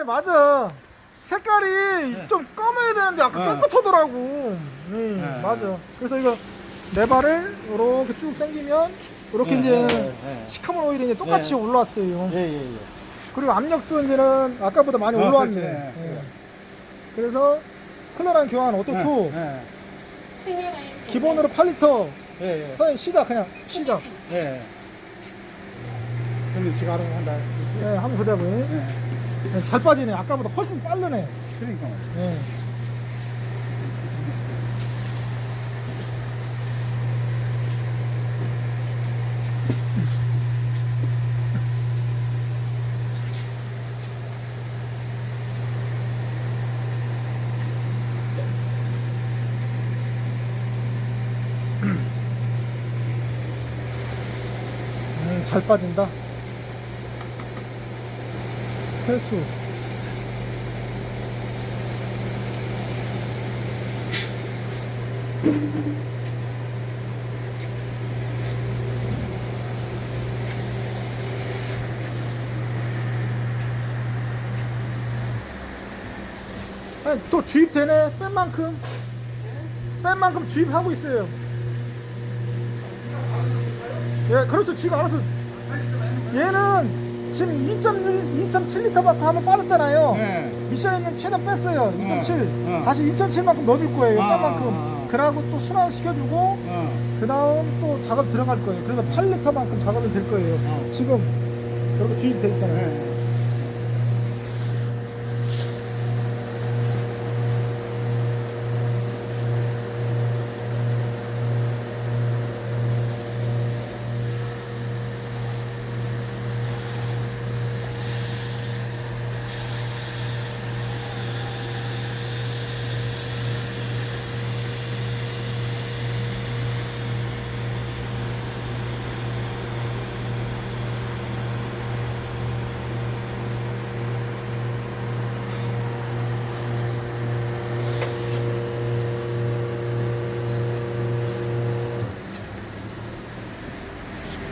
네, 맞아. 색깔이 좀 검어야 되는데 아까 네. 깨끗하더라고. 네, 네. 맞아. 그래서 이거 레바를 이렇게 쭉 당기면 이렇게 네, 이제 네, 네. 시커먼 오일이 이제 똑같이 네. 올라왔어요. 예, 예, 예. 그리고 압력도 이제는 아까보다 많이 어, 올라왔네. 네. 예. 그래서 클러랑 교환 오토2 예, 기본으로 8리터 예, 예. 선생님 시작 그냥 시작. 예. 그럼 지가 알아서 한다. 예, 한번 보자고요. 예. 예, 잘 빠지네. 아까보다 훨씬 빠르네. 그러니까. 예. 음, 잘 빠진다. 회수. 아니, 또 주입되네. 뺀 만큼. 뺀 만큼 주입하고 있어요. 예, 그렇죠. 지금 알아서. 얘는 지금 2.1, 2.7리터만큼 한번 빠졌잖아요. 예. 미션님 최대 뺐어요. 2.7. 어. 다시 2.7만큼 넣어줄 거예요. 아, 뺀만큼. 아, 아. 그러고 또 순환 시켜주고, 어. 그 다음 또 작업 들어갈 거예요. 그래서 8리터만큼 작업이 될 거예요. 어. 지금 이렇게 주입돼 있잖아요. 예.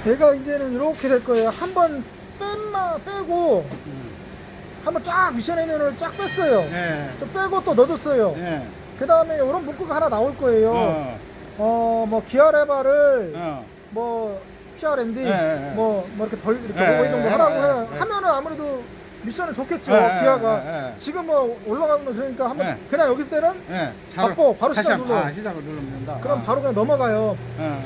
얘가 이제는 이렇게 될 거예요. 한 번 뺀마 빼고 한번 쫙 미션 에너를 쫙 뺐어요. 예. 또 빼고 또 넣어줬어요. 예. 그 다음에 이런 문구가 하나 나올 거예요. 어. 어, 뭐 기아 레바를 어. 뭐 PRND 예, 예, 예. 뭐, 뭐 이렇게 덜 이렇게 예, 오이 정도 예, 하라고 예, 해 예. 하면은 아무래도 미션은 좋겠죠. 예, 예, 기아가 예, 예. 지금 뭐 올라가는 거 그러니까 한번 예. 그냥 여기 때는 예. 바꿔, 바로 다시 시작 한- 눌러. 아, 시작을 누르면 된다. 그럼 아. 바로 그냥 넘어가요. 예. 예.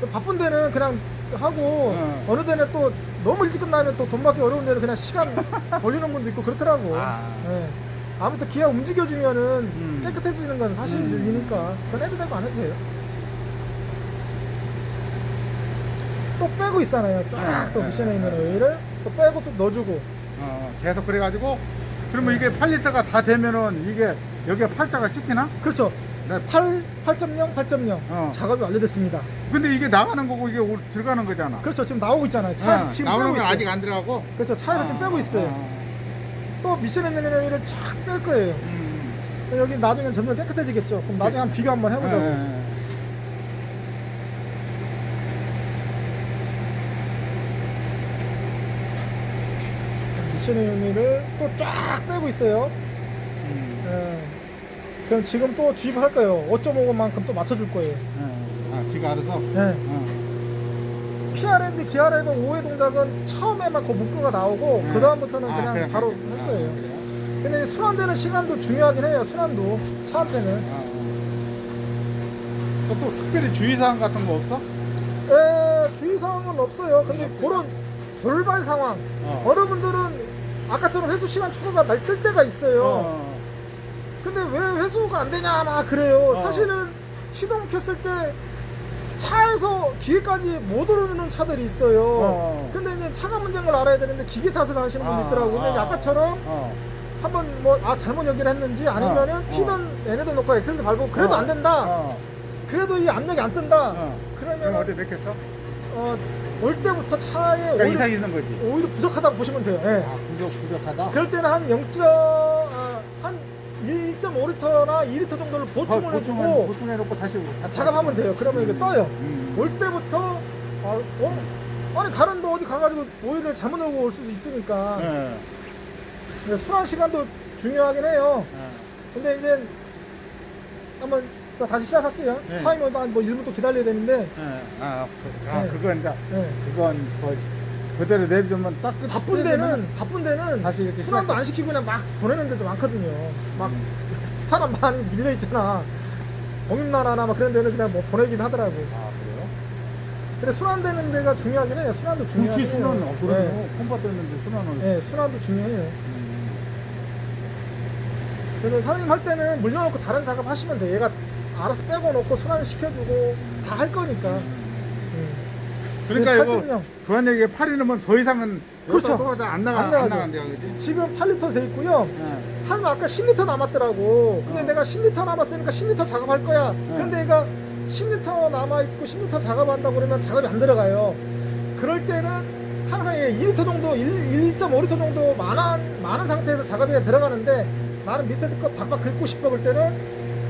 또 바쁜 데는 그냥 하고 어. 어느 데는 또 너무 일찍 끝나면 또 돈 받기 어려운 데는 그냥 시간 걸리는 분도 있고 그렇더라고. 아. 예. 아무튼 기아 움직여주면은 음. 깨끗해지는 건 사실이니까 그건 해도 되고 안 해도 돼요. 또 빼고 있잖아요. 쫙 네, 또 네, 미션에 있는 네. 오일을 또 빼고 또 넣어주고. 어, 계속 그래가지고 그러면 이게 8리터가 다 되면은 이게 여기에 팔자가 찍히나? 그렇죠. 네. 8, 8.0, 8.0 어. 작업이 완료됐습니다. 근데 이게 나가는 거고 이게 올- 들어가는 거잖아. 그렇죠. 지금 나오고 있잖아요. 차에서 어, 지금 나오는 빼고 건 있어요. 아직 안 들어가고. 그렇죠. 차에서 지금 빼고 있어요. 또 미션에 있는 오일을 쫙뺄 거예요. 음. 여기 나중엔 점점 깨끗해지겠죠. 그럼 나중에 한 비교 한번 해보자고. 예, 예. 미션의 의미를 또 쫙 빼고 있어요. 음. 예. 그럼 지금 또 주입할 거예요. 5.5만큼 또 맞춰줄 거예요. 예. 아, 지가 알아서. 네. 어. PRND, 기아라이버 5회 동작은 처음에만 그 문구가 나오고 네. 그 다음부터는 아, 그냥 그래, 바로 그래. 할 아, 거예요. 그래요? 근데 순환되는 시간도 중요하긴 해요. 순환도 차한테는. 아, 어. 또 특별히 주의사항 같은 거 없어? 에, 주의사항은 없어요. 근데 그런 돌발 상황. 어. 어. 느 분들은 아까처럼 회수 시간 초과가 날 뜰 때가 있어요. 어. 근데 왜 회수가 안 되냐 막 그래요. 어. 사실은 시동 켰을 때 차에서 기계까지 못 오르는 차들이 있어요. 어. 근데 이제 차가 문제인 걸 알아야 되는데 기계 탓을 하시는 분도 아, 있더라고요. 근데 아. 아까처럼 어. 한번 뭐 아 잘못 연기를 했는지 아니면은 어. 피던 얘네도 넣고 엑셀도 밟고 그래도 어. 안 된다. 어. 그래도 이 압력이 안 뜬다. 어. 그럼 그러면 어디 맥혔어? 어, 올 때부터 차에 그러니까 오히려, 이상 있는 거지. 오히려 부족하다고 보시면 돼요. 예. 아, 부족, 부족하다? 그럴 때는 한 0. 아, 한 1.5리터나 2리터 정도를 보충을 보충해, 해주고 보충해 놓고 다시 자- 작업하면 돼요. 그러면 이게 떠요. 음. 올 때부터 아, 어? 아니 다른 데 어디 가가지고 오일을 잘못 넣고 올 수도 있으니까 예. 근데 순환 시간도 중요하긴 해요. 어. 근데 이제 한번 또 다시 시작할게요. 네. 타이머도 한뭐 1분 또 기다려야 되는데 예. 아, 그, 아 네. 그건 이제 네. 그건 뭐 그대로 내비두면 딱 끝. 바쁜 데는 바쁜 데는 다시 이렇게 순환도 시작해. 안 시키고 그냥 막 보내는 데도 많거든요. 막 음. 사람 많이 밀려 있잖아. 공임나라나 막 그런 데는 그냥 뭐 보내긴 하더라고. 아 그래요? 근데 순환되는 데가 중요하긴 해요. 순환도 중요하긴 굳이 해요. 순환은 네. 콤바트 있는데 순환은. 네, 순환도 중요해요. 음. 그래서 사장님 할 때는 물려놓고 다른 작업 하시면 돼. 얘가 알아서 빼고 놓고 순환 시켜주고 다 할 거니까. 음. 그러니까 네, 이거 얘기 팔이 넣으면 더 이상은 그렇죠. 또안 나가 안 안. 나간대요, 그지? 지금 8리터 돼 있고요. 예. 사장님 아까 10리터 남았더라고. 근데 어. 내가 10리터 남았으니까 10리터 작업할 거야. 네. 근데 얘가 10리터 남아 있고 10리터 작업한다고 그러면 작업이 안 들어가요. 그럴 때는 항상 얘 2리터 정도, 1, 1.5리터 정도 많은, 많은 상태에서 작업이 들어가는데 나는 밑에 거 박박 긁고 싶어 그럴 때는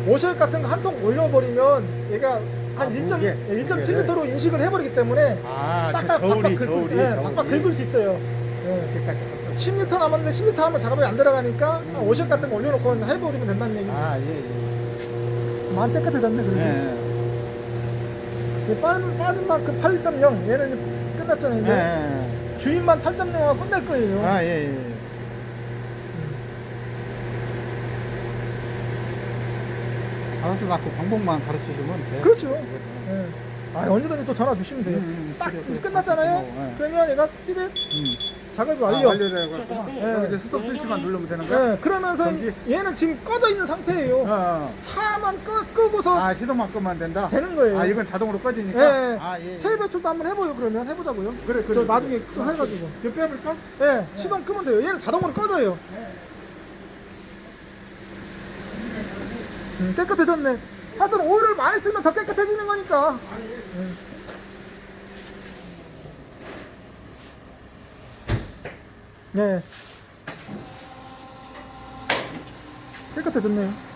오셔액 같은 거 한 통 올려버리면 얘가 아, 한 1. 무게, 1.7리터로 인식을 해버리기 때문에 아, 저 딱딱 저울이, 저울이, 예, 저울이. 박박 긁을 수 있어요. 예. 이렇게까지. 10리터 남았는데 10리터 하면 작업이 안 들어가니까 한 오셔액 같은 거 올려놓고 해버리면 된다는 얘기. 아, 예, 예. 많이 깨끗해졌네 그래도. 예. 이 빠진, 빠진 만큼 8.0 얘는 이제 끝났잖아요. 예. 이제. 예. 주인만 8.0하고 끝낼 거예요. 아, 예, 예. 알아서 낳고 방법만 가르쳐 주면 돼. 그렇죠. 예. 아, 언제든지 또 전화 주시면 돼요. 음, 음, 딱 그래, 이제 그래. 끝났잖아요. 어, 예. 그러면 얘가 띠릿 음. 작업이 아, 완료. 완료돼갖구만. 예. 그럼 이제 스톱 스위치만 누르면 되는 거야? 예, 그러면서 전기? 얘는 지금 꺼져 있는 상태예요. 어, 어. 차만 끄, 끄고서 아, 시동만 끄면 된다? 되는 거예요. 아, 이건 자동으로 꺼지니까? 예. 아, 예. 예. 테이프 배출도 한번 해보요 그러면 해보자고요. 그래, 그래. 저 나중에 또 해가지고. 이거 빼볼까? 예, 시동 끄면 돼요. 얘는 자동으로 꺼져요. 음, 깨끗해졌네. 하여튼 오일을 많이 쓰면 더 깨끗해지는 거니까. 음. 네. 깨끗해졌네요.